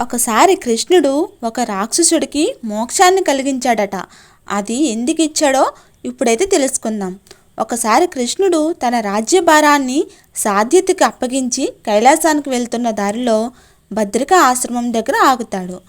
ఒకసారి కృష్ణుడు ఒక రాక్షసుడికి మోక్షాన్ని కలిగించాడట. అది ఎందుకు ఇచ్చాడో ఇప్పుడైతే తెలుసుకుందాం. ఒకసారి కృష్ణుడు తన రాజ్యభారాన్ని సాధ్యతకి అప్పగించి కైలాసానికి వెళ్తున్న దారిలో భద్రిక ఆశ్రమం దగ్గర ఆగుతాడు.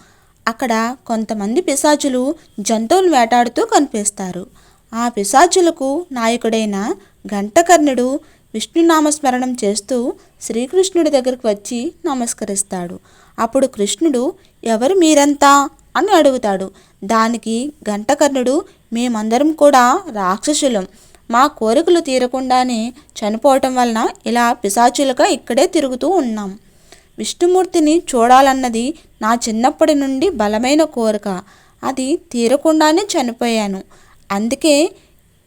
అక్కడ కొంతమంది పిశాచులు జంతువులు వేటాడుతూ కనిపిస్తారు. ఆ పిశాచులకు నాయకుడైన ఘంటకర్ణుడు విష్ణునామస్మరణం చేస్తూ శ్రీకృష్ణుడి దగ్గరికి వచ్చి నమస్కరిస్తాడు. అప్పుడు కృష్ణుడు ఎవరు మీరంతా? అని అడుగుతాడు. దానికి ఘంటకర్ణుడు మేమందరం కూడా రాక్షసులం. మా కోరికలు తీరకుండానే చనిపోవటం వలన ఇలా పిశాచులుగా ఇక్కడే తిరుగుతూ ఉన్నాం. విష్ణుమూర్తిని చూడాలన్నది నా చిన్నప్పటి నుండి బలమైన కోరిక. అది తీరకుండానే చనిపోయాను. అందుకే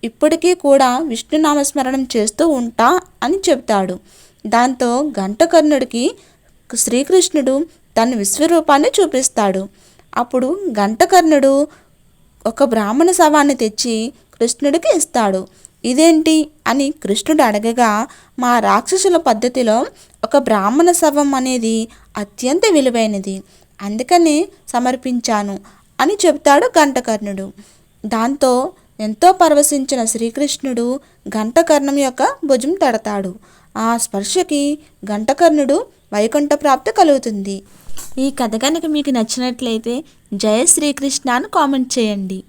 ఇప్పటికీ కూడా విష్ణు నామస్మరణం చేస్తూ ఉంటా అని చెప్తాడు దాంతో ఘంటకర్ణుడికి శ్రీకృష్ణుడు తన విశ్వరూపాన్ని చూపిస్తాడు. అప్పుడు ఘంటకర్ణుడు ఒక బ్రాహ్మణ శవాన్ని తెచ్చి కృష్ణుడికి ఇస్తాడు. ఇదేంటి అని కృష్ణుడు అడగగా మా రాక్షసుల పద్ధతిలో ఒక బ్రాహ్మణ శవం అనేది అత్యంత విలువైనది. అందుకని సమర్పించాను అని చెప్తాడు ఘంటకర్ణుడు దాంతో ఎంతో పరవశించిన శ్రీకృష్ణుడు ఘంటకర్ణం యొక్క భుజం తడతాడు. ఆ స్పర్శకి ఘంటకర్ణుడు వైకుంఠ ప్రాప్తి కలుగుతుంది. ఈ కథ కనుక మీకు నచ్చినట్లయితే జయ శ్రీకృష్ణ అని కామెంట్ చేయండి.